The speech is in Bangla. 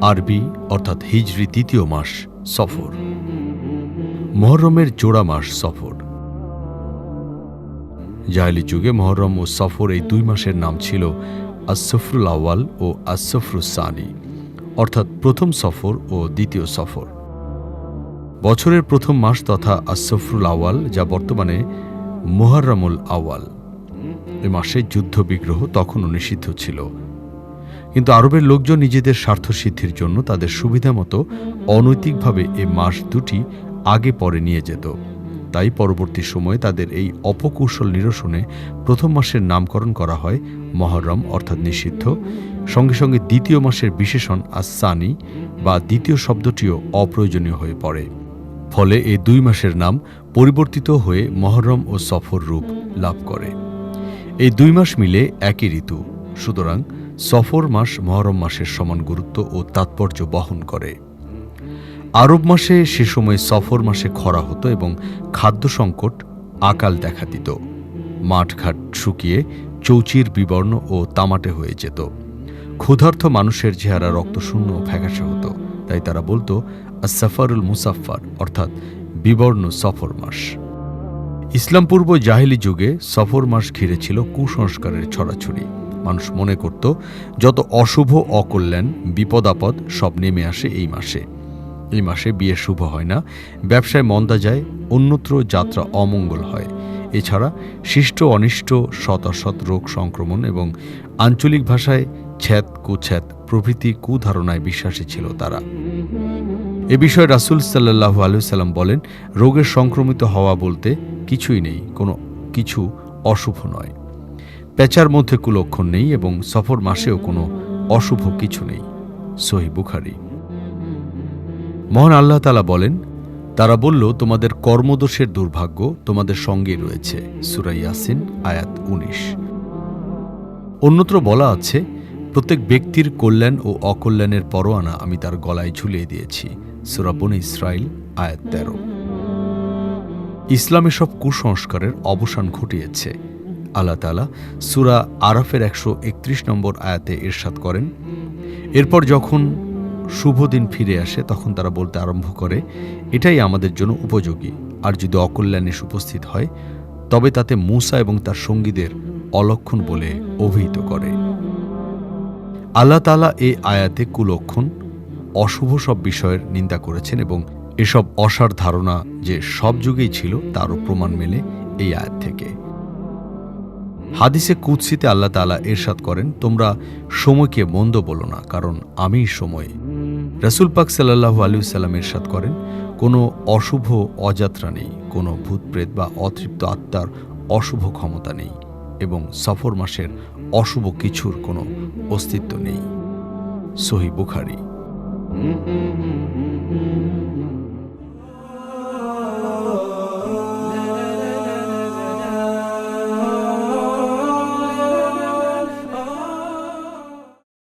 আরবি অর্থাৎ হিজরি দ্বিতীয় মাস সফর। মহরমের জোড়া মাস সফর। জাহেলি যুগে মহরম ও সফর এই দুই মাসের নাম ছিল আসফরুল আওয়াল ও আসফরুল সানি, অর্থাৎ প্রথম সফর ও দ্বিতীয় সফর। বছরের প্রথম মাস তথা আসফরুল আওয়াল যা বর্তমানে মুহাররমুল আওয়াল এ মাসে যুদ্ধ বিগ্রহ তখনও নিষিদ্ধ ছিল। কিন্তু আরবের লোকজন নিজেদের স্বার্থসিদ্ধির জন্য তাদের সুবিধামতো অনৈতিকভাবে এ মাস দুটি আগে পরে নিয়ে যেত। তাই পরবর্তী সময়ে তাদের এই অপকৌশল নিরসনে প্রথম মাসের নামকরণ করা হয় মহরম, অর্থাৎ নিষিদ্ধ। সঙ্গে সঙ্গে দ্বিতীয় মাসের বিশেষণ আসানি বা দ্বিতীয় শব্দটিও অপ্রয়োজনীয় হয়ে পড়ে। ফলে এই দুই মাসের নাম পরিবর্তিত হয়ে মহরম ও সফর রূপ লাভ করে। এই দুই মাস মিলে একই ঋতু। সুতরাং সফর মাস মহরম মাসের সমান গুরুত্ব ও তাৎপর্য বহন করে। আরব মাসে সে সময় সফর মাসে খরা হতো এবং খাদ্য সংকট আকাল দেখা দিত। মাঠঘাট শুকিয়ে চৌচির বিবর্ণ ও তামাটে হয়ে যেত। ক্ষুধার্ত মানুষের চেহারা রক্তশূন্য ফ্যাকাশে হতো, তাই তারা বলতো আসাফারুল মুসাফার অর্থাৎ বিবর্ণ সফর মাস। ইসলাম পূর্ব জাহিলি যুগে সফর মাস ঘিরে ছিল কুসংস্কারের ছড়াছড়ি। মানুষ মনে করত, যত অশুভ অকল্যাণ বিপদ আপদ সব নেমে আসে এই মাসে। এই মাসে বিয়ে শুভ হয় না, ব্যবসায় মন্দা যায়, অন্যত্র যাত্রা অমঙ্গল হয়। এছাড়া শিষ্ট, অনিষ্ট শত অসৎ রোগ সংক্রমণ এবং আঞ্চলিক ভাষায় ছ্যাত কুছ্যাত প্রভৃতি কুধারণায় বিশ্বাসী ছিল তারা। এ বিষয়ে রাসুল সাল্লাহু আলুসাল্লাম বলেন, রোগের সংক্রমিত হওয়া বলতে কিছুই নেই, কোনো কিছু অশুভ নয়। পেঁচার মধ্যে কুলক্ষণ নেই এবং সফর মাসেও কোনো অশুভ কিছু নেই। সহি বুখারি। মহান আল্লাহ তালা বলেন, তারা বলল, তোমাদের কর্মদোষের দুর্ভাগ্য তোমাদের সঙ্গে রয়েছে সুরাই ইয়াসিন, আয়াত উনিশ। অন্যত্র বলা আছে, প্রত্যেক ব্যক্তির কল্যাণ ও অকল্যাণের পরোয়ানা আমি তার গলায় ঝুলিয়ে দিয়েছি সুরাবন ইসরায়েল আয়াত তেরো। ইসলাম এসব কুসংস্কারের অবসান ঘটিয়েছে। আল্লাহ তালা সুরা আরফের একশো একত্রিশ নম্বর আয়াতে ইরশাদ করেন। এরপর যখন শুভ দিন ফিরে আসে, তখন তারা বলতে আরম্ভ করে, এটাই আমাদের জন্য উপযোগী। আর যদি অকল্যাণ উপস্থিত হয়, তবে তাতে মূসা এবং তার সঙ্গীদের অলক্ষণ বলে অভিহিত করে। আল্লাহ তালা এ আয়াতে কুলক্ষণ, অশুভ সব বিষয়ের নিন্দা করেছেন এবং এসব অসার ধারণা যে সব যুগেই ছিল, তারও প্রমাণ মেলে এই আয়াত থেকে। হাদিসে কুৎসিতে আল্লাহ তালা এরশাদ করেন, তোমরা সময়কে মন্দ বলো না, কারণ আমিই সময়। রসুল পাক সাল্লাহু আলিউসাল্লাম এরশাদ করেন, কোনো অশুভ অযাত্রা নেই, কোনো ভূতপ্রেত বা অতৃপ্ত আত্মার অশুভ ক্ষমতা নেই এবং সফর মাসের অশুভ কিছুর কোনো অস্তিত্ব নেই। সহি বুখারি।